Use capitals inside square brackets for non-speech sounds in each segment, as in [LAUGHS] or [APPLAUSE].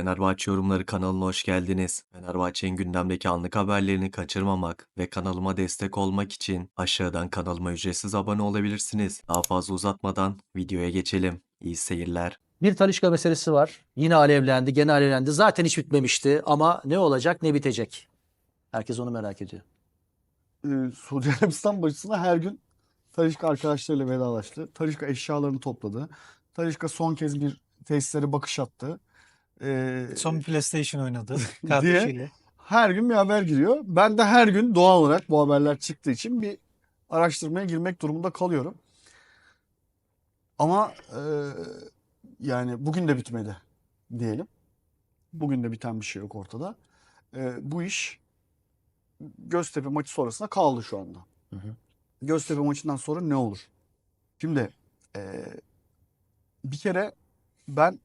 Fenerbahçe Yorumları kanalına hoş geldiniz. Fenerbahçe'nin gündemdeki anlık haberlerini kaçırmamak ve kanalıma destek olmak için aşağıdan kanalıma ücretsiz abone olabilirsiniz. Daha fazla uzatmadan videoya geçelim. İyi seyirler. Bir Talişka meselesi var. Yine alevlendi, gene alevlendi. Zaten hiç bitmemişti ama ne olacak, ne bitecek? Herkes onu merak ediyor. e, Suudi Arabistan başısına her gün Talişka arkadaşlarıyla vedalaştı. Talişka eşyalarını topladı. Talişka son kez bir tesislere bakış attı. E, Son PlayStation oynadı. [LAUGHS] Kardeşiyle. her gün bir haber giriyor. Ben de her gün doğal olarak bu haberler çıktığı için bir araştırmaya girmek durumunda kalıyorum. Ama e, yani bugün de bitmedi diyelim. Bugün de biten bir şey yok ortada. E, bu iş Göztepe maçı sonrasında kaldı şu anda. Hı hı. Göztepe maçından sonra ne olur? Şimdi e, bir kere ben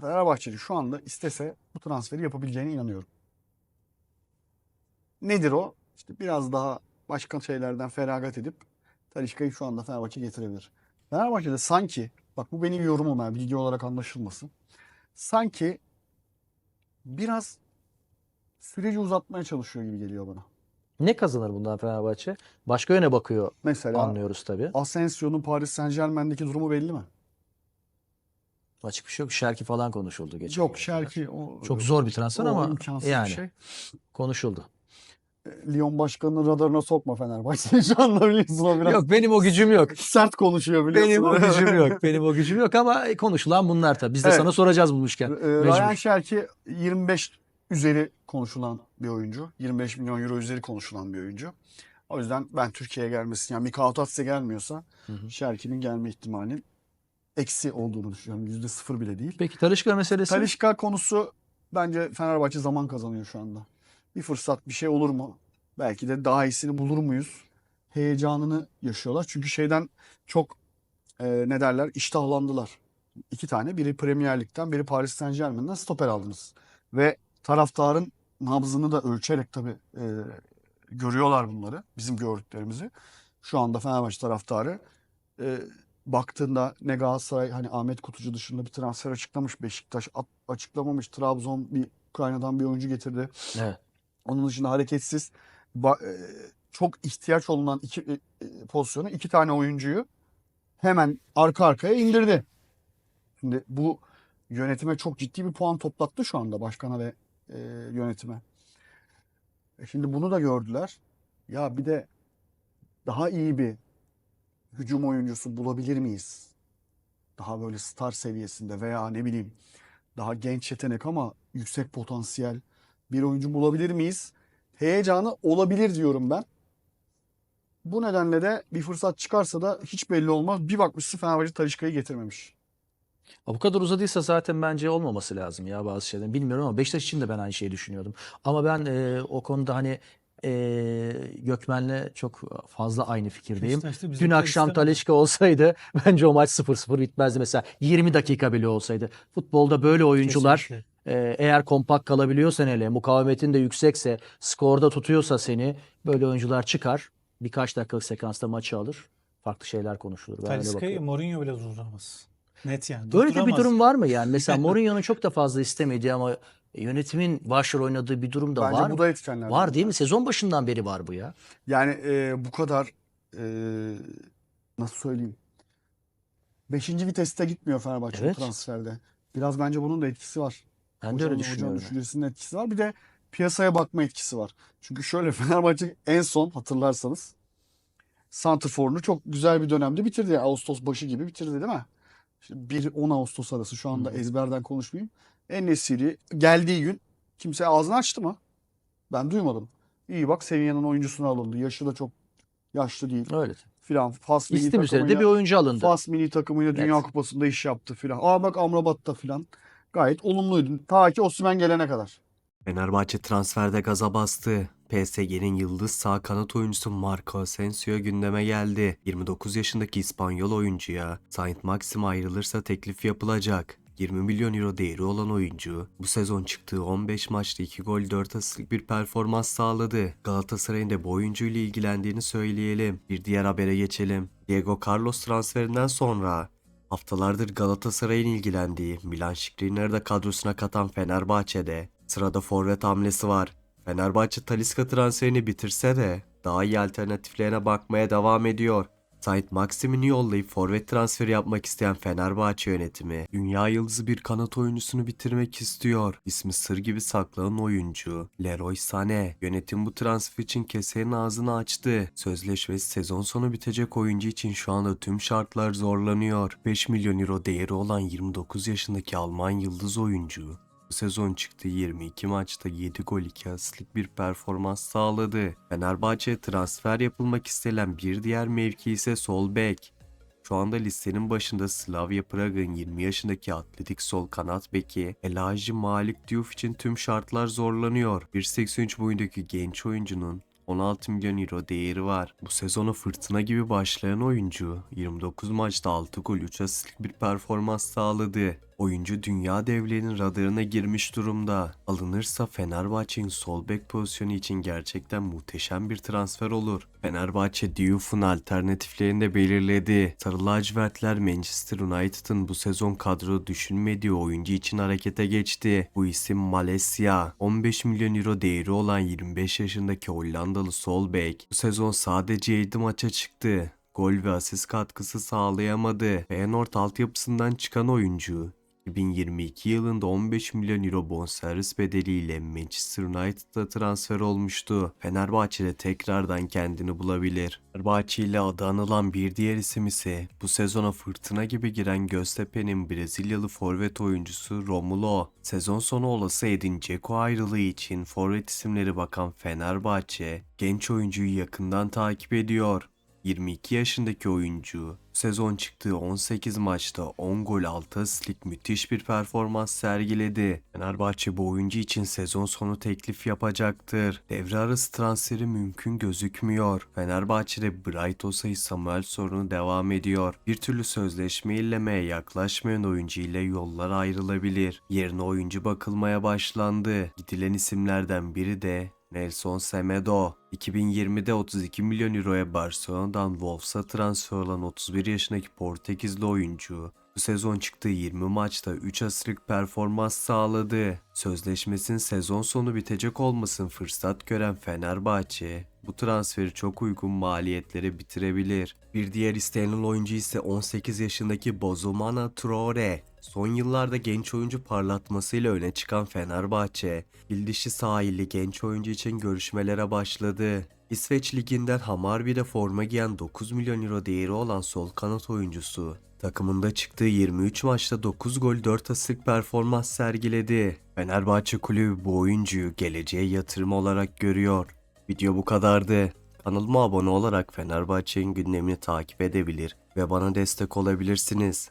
Fenerbahçeli şu anda istese bu transferi yapabileceğine inanıyorum. Nedir o? İşte biraz daha başka şeylerden feragat edip Talişka'yı şu anda Fenerbahçe getirebilir. Fenerbahçe'de sanki, bak bu benim yorumum yani bilgi olarak anlaşılmasın. Sanki biraz süreci uzatmaya çalışıyor gibi geliyor bana. Ne kazanır bundan Fenerbahçe? Başka yöne bakıyor Mesela anlıyoruz tabii. Asensio'nun Paris Saint Germain'deki durumu belli mi? Açık bir şey yok. Şerki falan konuşuldu geçen. Yok. Şerki o, Çok zor bir transfer o ama yani şey. konuşuldu. Lyon başkanının radarına sokma Fenerbahçe. [LAUGHS] Şu anda biliyorsun o biraz Yok benim o gücüm yok. sert konuşuyor biliyorsun. Benim o [LAUGHS] gücüm yok. Benim o gücüm yok ama konuşulan bunlar tabii. Biz de Evet. sana soracağız bulmuşken. Ee. Ryan Şerki 25 üzeri konuşulan bir oyuncu. 25 milyon euro üzeri konuşulan bir oyuncu. O yüzden ben Türkiye'ye gelmesi yani Mika Otatse gelmiyorsa. Şerki'nin gelme ihtimalinin eksi olduğunu düşünüyorum. Yüzde sıfır bile değil. Peki Talişka meselesi? Talişka konusu bence Fenerbahçe zaman kazanıyor şu anda. Bir fırsat bir şey olur mu? Belki de daha iyisini bulur muyuz? Heyecanını yaşıyorlar. Çünkü şeyden çok e, ne derler iştahlandılar. İki tane biri Premier Lig'den biri Paris Saint Germain'den stoper aldınız. Ve taraftarın nabzını da ölçerek tabii e, görüyorlar bunları. Bizim gördüklerimizi. Şu anda Fenerbahçe taraftarı e, baktığında ne Galatasaray hani Ahmet Kutucu dışında bir transfer açıklamış. Beşiktaş açıklamamış. Trabzon bir Ukrayna'dan bir oyuncu getirdi. Evet. Onun dışında hareketsiz ba- e, çok ihtiyaç olunan iki e, pozisyonu iki tane oyuncuyu hemen arka arkaya indirdi. Şimdi bu yönetime çok ciddi bir puan toplattı şu anda başkana ve e, yönetime. E şimdi bunu da gördüler. Ya bir de daha iyi bir hücum oyuncusu bulabilir miyiz? Daha böyle star seviyesinde veya ne bileyim daha genç yetenek ama yüksek potansiyel bir oyuncu bulabilir miyiz? Heyecanı olabilir diyorum ben. Bu nedenle de bir fırsat çıkarsa da hiç belli olmaz. Bir bakmışsın Fenerbahçe Talişka'yı getirmemiş. Ha, Bu kadar uzadıysa zaten bence olmaması lazım ya bazı şeyler. Bilmiyorum ama Beşiktaş için de ben aynı şeyi düşünüyordum. Ama ben e, o konuda hani e, Gökmen'le çok fazla aynı fikirdeyim. Dün akşam. Talişka olsaydı [LAUGHS] bence o maç 0-0 bitmezdi. Mesela 20 dakika bile olsaydı. Futbolda böyle oyuncular Kesinlikle. e, eğer kompakt kalabiliyorsan hele mukavemetin de yüksekse skorda tutuyorsa seni böyle oyuncular çıkar. Birkaç dakikalık sekansta maçı alır. Farklı şeyler konuşulur. Bakıyorum. Mourinho bile durduramaz. Net yani. Böyle de bir durum var mı yani? Mesela [LAUGHS] Mourinho'nun çok da fazla istemediği ama yönetimin başrol oynadığı bir durum da Bence var. bu da etkenlerden. Var değil mi? Sezon başından beri var bu ya. Yani e, bu kadar e, nasıl söyleyeyim? Beşinci viteste gitmiyor Fenerbahçe Evet. transferde. Biraz bence bunun da etkisi var. Ben de öyle Hocanın- düşünüyorum. Hocanın düşüncesinin etkisi var. Bir de piyasaya bakma etkisi var. Çünkü şöyle [LAUGHS] Fenerbahçe en son hatırlarsanız Santrfor'unu çok güzel bir dönemde bitirdi. Ağustos başı gibi bitirdi değil mi? İşte 1-10 Ağustos arası şu anda ezberden konuşmayayım. En-Nesyri geldiği gün kimse ağzını açtı mı? Ben duymadım. İyi bak Sevilla'nın oyuncusuna alındı. Yaşı da çok yaşlı değil Öyle. filan. Fas milli İstim üzerinde bir oyuncu alındı. Fas milli takımıyla Dünya Evet. Kupası'nda iş yaptı filan. Aa bak Amrabat'ta filan. Gayet olumluydu. Ta ki Osimhen gelene kadar. Fenerbahçe transferde gaza bastı. PSG'nin yıldız sağ kanat oyuncusu Marco Asensio gündeme geldi. 29 yaşındaki İspanyol oyuncuya Saint Maxim ayrılırsa teklif yapılacak. 20 milyon euro değeri olan oyuncu bu sezon çıktığı 15 maçta 2 gol 4 asistlik bir performans sağladı. Galatasaray'ın da bu oyuncuyla ilgilendiğini söyleyelim. Bir diğer habere geçelim. Diego Carlos transferinden sonra Haftalardır Galatasaray'ın ilgilendiği Milan Skriniar'ı da kadrosuna katan Fenerbahçe'de sırada forvet hamlesi var. Fenerbahçe Talisca transferini bitirse de daha iyi alternatiflerine bakmaya devam ediyor. Saint Maxim'ini yollayıp forvet transferi yapmak isteyen Fenerbahçe yönetimi, dünya yıldızı bir kanat oyuncusunu bitirmek istiyor. İsmi sır gibi saklanan oyuncu Leroy Sané. Yönetim bu transfer için kesenin ağzını açtı. Sözleşmesi sezon sonu bitecek oyuncu için şu anda tüm şartlar zorlanıyor. 5 milyon euro değeri olan 29 yaşındaki Alman yıldız oyuncu sezon çıktığı 22 maçta 7 gol 2 asistlik bir performans sağladı. Fenerbahçe'ye transfer yapılmak istenen bir diğer mevki ise sol bek. Şu anda listenin başında Slavia Prag'ın 20 yaşındaki atletik sol kanat beki Elaji Malik Diouf için tüm şartlar zorlanıyor. 1.83 boyundaki genç oyuncunun 16 milyon euro değeri var. Bu sezona fırtına gibi başlayan oyuncu 29 maçta 6 gol 3 asistlik bir performans sağladı. Oyuncu dünya devlerinin radarına girmiş durumda. Alınırsa Fenerbahçe'nin sol bek pozisyonu için gerçekten muhteşem bir transfer olur. Fenerbahçe Diouf'un alternatiflerini de belirledi. Sarı lacivertler Manchester United'ın bu sezon kadro düşünmediği oyuncu için harekete geçti. Bu isim Malesya. 15 milyon euro değeri olan 25 yaşındaki Hollandalı sol bek bu sezon sadece 7 maça çıktı. Gol ve asist katkısı sağlayamadı. Feyenoord altyapısından çıkan oyuncu 2022 yılında 15 milyon euro bonservis bedeliyle Manchester United'a transfer olmuştu. Fenerbahçe'de tekrardan kendini bulabilir. Fenerbahçe ile adı anılan bir diğer isim ise bu sezona fırtına gibi giren Göztepe'nin Brezilyalı forvet oyuncusu Romulo. Sezon sonu olası Edin Dzeko ayrılığı için forvet isimleri bakan Fenerbahçe genç oyuncuyu yakından takip ediyor. 22 yaşındaki oyuncu sezon çıktığı 18 maçta 10 gol 6 asistlik müthiş bir performans sergiledi. Fenerbahçe bu oyuncu için sezon sonu teklif yapacaktır. Devre arası transferi mümkün gözükmüyor. Fenerbahçe'de Bright Osay Samuel sorunu devam ediyor. Bir türlü sözleşme ilemeye yaklaşmayan oyuncu ile yollar ayrılabilir. Yerine oyuncu bakılmaya başlandı. Gidilen isimlerden biri de Nelson Semedo 2020'de 32 milyon euroya Barcelona'dan Wolves'a transfer olan 31 yaşındaki Portekizli oyuncu bu sezon çıktığı 20 maçta 3 asırlık performans sağladı. Sözleşmesinin sezon sonu bitecek olmasın fırsat gören Fenerbahçe bu transferi çok uygun maliyetlere bitirebilir. Bir diğer istenilen oyuncu ise 18 yaşındaki Bozumana Traore. Son yıllarda genç oyuncu parlatmasıyla öne çıkan Fenerbahçe, Bildişi sahilli genç oyuncu için görüşmelere başladı. İsveç liginden Hamarby'de forma giyen 9 milyon euro değeri olan sol kanat oyuncusu, takımında çıktığı 23 maçta 9 gol 4 asistlik performans sergiledi. Fenerbahçe kulübü bu oyuncuyu geleceğe yatırım olarak görüyor. Video bu kadardı. Kanalıma abone olarak Fenerbahçe'nin gündemini takip edebilir ve bana destek olabilirsiniz.